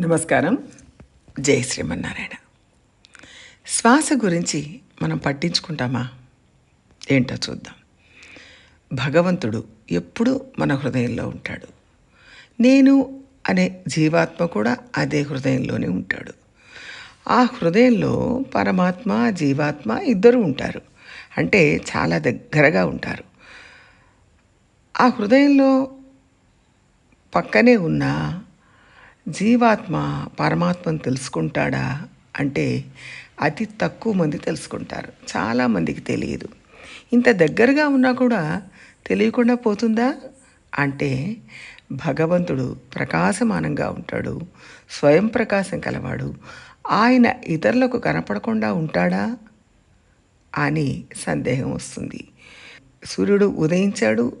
నమస్కారం. జై శ్రీమన్నారాయణ. శ్వాస గురించి మనం పట్టించుకుంటామా? ఏంటో చూద్దాం. భగవంతుడు ఎప్పుడూ మన హృదయంలో ఉంటాడు. నేను అనే జీవాత్మ కూడా అదే హృదయంలోనే ఉంటాడు. ఆ హృదయంలో పరమాత్మ జీవాత్మ ఇద్దరు ఉంటారు. అంటే చాలా దగ్గరగా ఉంటారు. ఆ హృదయంలో పక్కనే ఉన్న జీవాత్మ పరమాత్మను తెలుసుకుంటాడా అంటే అతి తక్కువ మంది తెలుసుకుంటారు. చాలామందికి తెలియదు. ఇంత దగ్గరగా ఉన్నా కూడా తెలియకుండా పోతుందా? అంటే భగవంతుడు ప్రకాశమానంగా ఉంటాడు. స్వయం ప్రకాశం కలవాడు. ఆయన ఇతరులకు కనపడకుండా ఉంటాడా? అని సందేహం వస్తుంది. సూర్యుడు ఉదయించాడు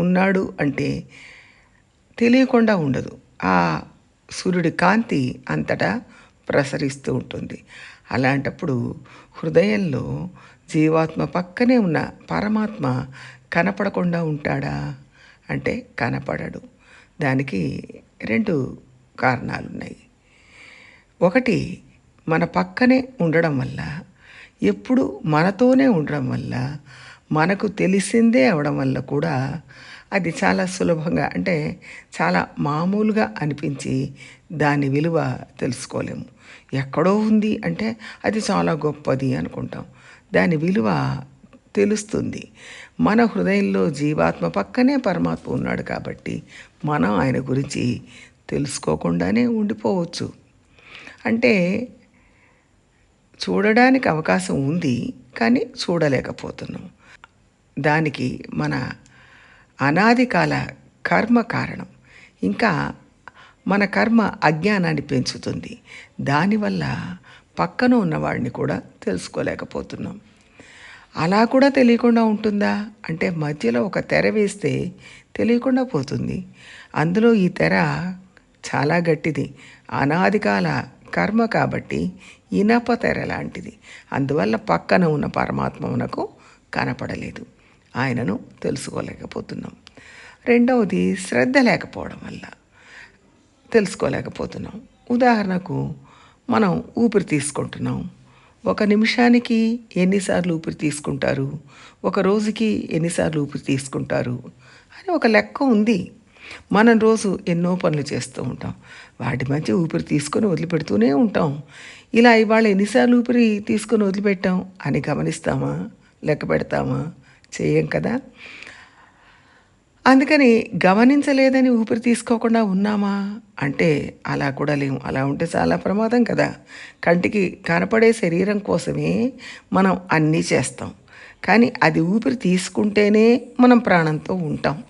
ఉన్నాడు అంటే తెలియకుండా ఉండదు. ఆ సూర్యుడి కాంతి అంతటా ప్రసరిస్తూ ఉంటుంది. అలాంటప్పుడు హృదయంలో జీవాత్మ పక్కనే ఉన్న పరమాత్మ కనపడకుండా ఉంటాడా? అంటే కనపడడు. దానికి రెండు కారణాలు ఉన్నాయి ఒకటి మన పక్కనే ఉండడం వల్ల ఎప్పుడు మనతోనే ఉండడం వల్ల మనకు తెలిసిందే అవడం వల్ల కూడా అది చాలా సులభంగా అంటే చాలా మామూలుగా అనిపించి దాని విలువ తెలుసుకోలేము. ఎక్కడో ఉంది అంటే అది చాలా గొప్పది అనుకుంటాం. దాని విలువ తెలుస్తుంది. మన హృదయంలో జీవాత్మ పక్కనే పరమాత్మ ఉన్నాడు కాబట్టి మనం ఆయన గురించి తెలుసుకోకుండానే ఉండిపోవచ్చు. అంటే చూడడానికి అవకాశం ఉంది కానీ చూడలేకపోతున్నాం. దానికి మన అనాది కాల కర్మ కారణం. ఇంకా మన కర్మ అజ్ఞానాన్ని పెంచుతుంది. దానివల్ల పక్కన ఉన్నవాడిని కూడా తెలుసుకోలేకపోతున్నాం. అలా కూడా తెలియకుండా ఉంటుందా? అంటే మధ్యలో ఒక తెర వేస్తే తెలియకుండా పోతుంది. అందులో ఈ తెర చాలా గట్టిది. అనాదికాల కర్మ కాబట్టి ఇనప తెర లాంటిది. అందువల్ల పక్కన ఉన్న పరమాత్మమునకు కనపడలేదు. ఆయనను తెలుసుకోలేకపోతున్నాం. రెండవది శ్రద్ధ లేకపోవడం వల్ల తెలుసుకోలేకపోతున్నాం. ఉదాహరణకు మనం ఊపిరి తీసుకుంటున్నాం. ఒక నిమిషానికి ఎన్నిసార్లు ఊపిరి తీసుకుంటారు? ఒక రోజుకి ఎన్నిసార్లు ఊపిరి తీసుకుంటారు? అని ఒక లెక్క ఉంది. మనం రోజు ఎన్నో పనులు చేస్తూ ఉంటాం. వాటి మధ్య ఊపిరి తీసుకొని వదిలిపెడుతూనే ఉంటాం. ఇలా ఇవాళ ఎన్నిసార్లు ఊపిరి తీసుకొని వదిలిపెట్టాం అని గమనిస్తామా? లెక్క పెడతామా? చేయం కదా? అందుకని గమనించలేదని ఊపిరి తీసుకోకుండా ఉన్నామా? అంటే అలా కూడా లేము. అలా ఉంటే చాలా ప్రమాదం కదా. కంటికి కనపడే శరీరం కోసమే మనం అన్నీ చేస్తాం. కానీ అది ఊపిరి తీసుకుంటేనే మనం ప్రాణంతో ఉంటాం.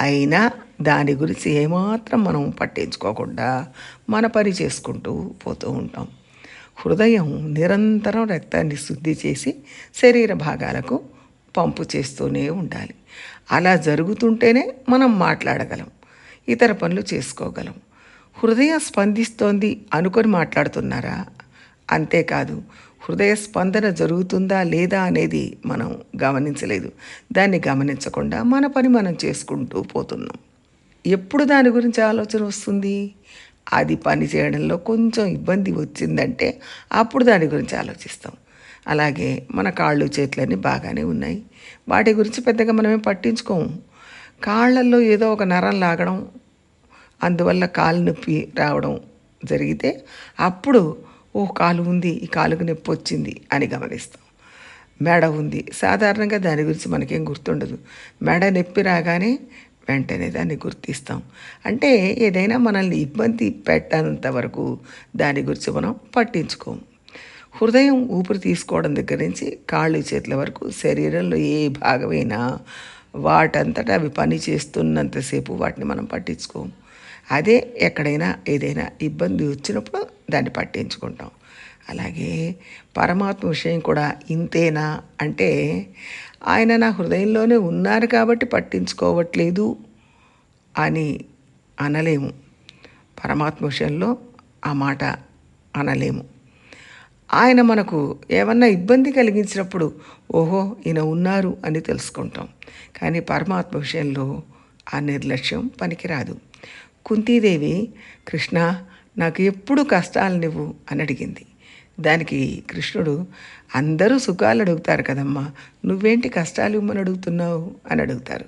అయినా దాని గురించి ఏమాత్రం మనం పట్టించుకోకుండా మన పని చేసుకుంటూ పోతూ ఉంటాం. హృదయం నిరంతరం రక్తాన్ని శుద్ధి చేసి శరీర భాగాలకు పంపు చేస్తూనే ఉండాలి. అలా జరుగుతుంటేనే మనం మాట్లాడగలం ఇతర పనులు చేసుకోగలం. హృదయం స్పందిస్తోంది అనుకొని మాట్లాడుతున్నారా? అంతేకాదు హృదయ స్పందన జరుగుతుందా లేదా అనేది మనం గమనించలేదు. దాన్ని గమనించకుండా మన పని మనం చేసుకుంటూ పోతున్నాం. ఎప్పుడు దాని గురించి ఆలోచన వస్తుంది? అది పని చేయడంలో కొంచెం ఇబ్బంది వచ్చిందంటే అప్పుడు దాని గురించి ఆలోచిస్తాం. అలాగే మన కాళ్ళు చేతులన్నీ బాగానే ఉన్నాయి. వాటి గురించి పెద్దగా మనమేం పట్టించుకోము. కాళ్ళల్లో ఏదో ఒక నరం లాగడం అందువల్ల కాలు నొప్పి రావడం జరిగితే అప్పుడు ఓ కాలు ఉంది ఈ కాలుకు నొప్పి వచ్చింది అని గమనిస్తాం. మెడ ఉంది. సాధారణంగా దాని గురించి మనకేం గుర్తుండదు. మెడ నొప్పి రాగానే వెంటనే దాన్ని గుర్తిస్తాం. అంటే ఏదైనా మనల్ని ఇబ్బంది పెట్టనంత వరకు దాని గురించి మనం పట్టించుకోము. హృదయం ఊపిరి తీసుకోవడం దగ్గర నుంచి కాళ్ళు చేతుల వరకు శరీరంలో ఏ భాగమైనా వాటంతటా అవి పని చేస్తున్నంతసేపు వాటిని మనం పట్టించుకోము. అదే ఎక్కడైనా ఏదైనా ఇబ్బంది వచ్చినప్పుడు దాన్ని పట్టించుకుంటాం. అలాగే పరమాత్మ విషయం కూడా ఇంతేనా అంటే ఆయన నా హృదయంలోనే ఉన్నారు కాబట్టి పట్టించుకోవట్లేదు అని అనలేము. పరమాత్మ విషయంలో ఆ మాట అనలేము. ఆయన మనకు ఏమన్నా ఇబ్బంది కలిగించినప్పుడు ఓహో ఈయన ఉన్నారు అని తెలుసుకుంటాం. కానీ పరమాత్మ విషయంలో ఆ నిర్లక్ష్యం పనికిరాదు. కుంతీదేవి కృష్ణ నాకు ఎప్పుడు కష్టాలు నువ్వు అని అడిగింది. దానికి కృష్ణుడు అందరూ సుఖాలు అడుగుతారు కదమ్మా నువ్వేంటి కష్టాలు ఇవ్వమని అడుగుతున్నావు? అని అడుగుతారు.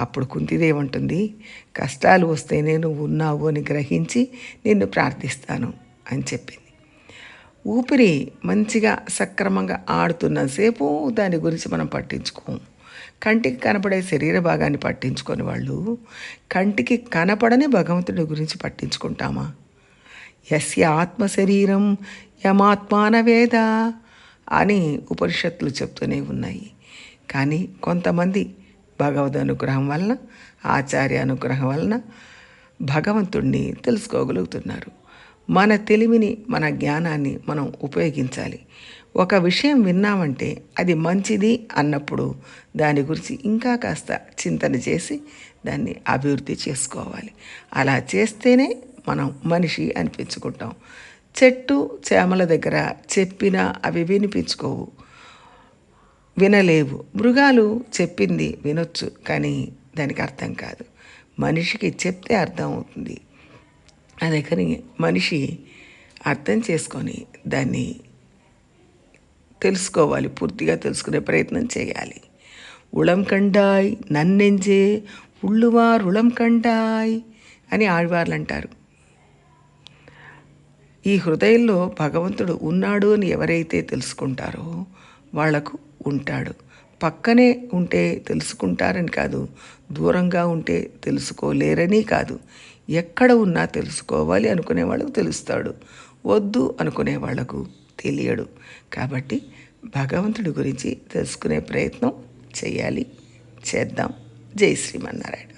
అప్పుడు కుంతిదేవి ఉంటుంది కష్టాలు వస్తేనే నువ్వు ఉన్నావు అని గ్రహించి నిన్ను ప్రార్థిస్తాను అని చెప్పింది. ఊపిరి మంచిగా సక్రమంగా ఆడుతున్నసేపు దాని గురించి మనం పట్టించుకోము. కంటికి కనపడే శరీర భాగాన్ని పట్టించుకొని వాళ్ళు కంటికి కనపడని భగవంతుడి గురించి పట్టించుకుంటామా? యస్య ఆత్మ శరీరం యమాత్మాన వేద అని ఉపనిషత్తులు చెప్తూనే ఉన్నాయి. కానీ కొంతమంది భగవద్ అనుగ్రహం వలన ఆచార్య అనుగ్రహం వలన భగవంతుణ్ణి తెలుసుకోగలుగుతున్నారు. మన తెలివిని మన జ్ఞానాన్ని మనం ఉపయోగించాలి. ఒక విషయం విన్నామంటే అది మంచిది అన్నప్పుడు దాని గురించి ఇంకా కాస్త చింతన చేసి దాన్ని అభివృద్ధి చేసుకోవాలి. అలా చేస్తేనే మనం మనిషి అనిపించుకుంటాం. చెట్టు చేమల దగ్గర చెప్పినా అవి వినిపించుకోవు. వినలేవు. మృగాలు చెప్పింది వినొచ్చు కానీ దానికి అర్థం కాదు. మనిషికి చెప్తే అర్థం అవుతుంది. అదే కానీ మనిషి అర్థం చేసుకొని దాన్ని తెలుసుకోవాలి పూర్తిగా తెలుసుకునే ప్రయత్నం చేయాలి. ఉళం కండాయ్ నన్నెంజే ఉళ్ళువారు ఉళం కండాయ్ అని ఆడవార్లు అంటారు ఈ హృదయంలో భగవంతుడు ఉన్నాడు అని ఎవరైతే తెలుసుకుంటారో వాళ్ళకు ఉంటాడు. పక్కనే ఉంటే తెలుసుకుంటారని కాదు దూరంగా ఉంటే తెలుసుకోలేరని కాదు. ఎక్కడ ఉన్నా తెలుసుకోవాలి అనుకునే వాళ్ళకు తెలుస్తాడు. వద్దు అనుకునే వాళ్ళకు తెలియడు. కాబట్టి భగవంతుడి గురించి తెలుసుకునే ప్రయత్నం చేయాలి. చేద్దాం. జై శ్రీమన్నారాయణ.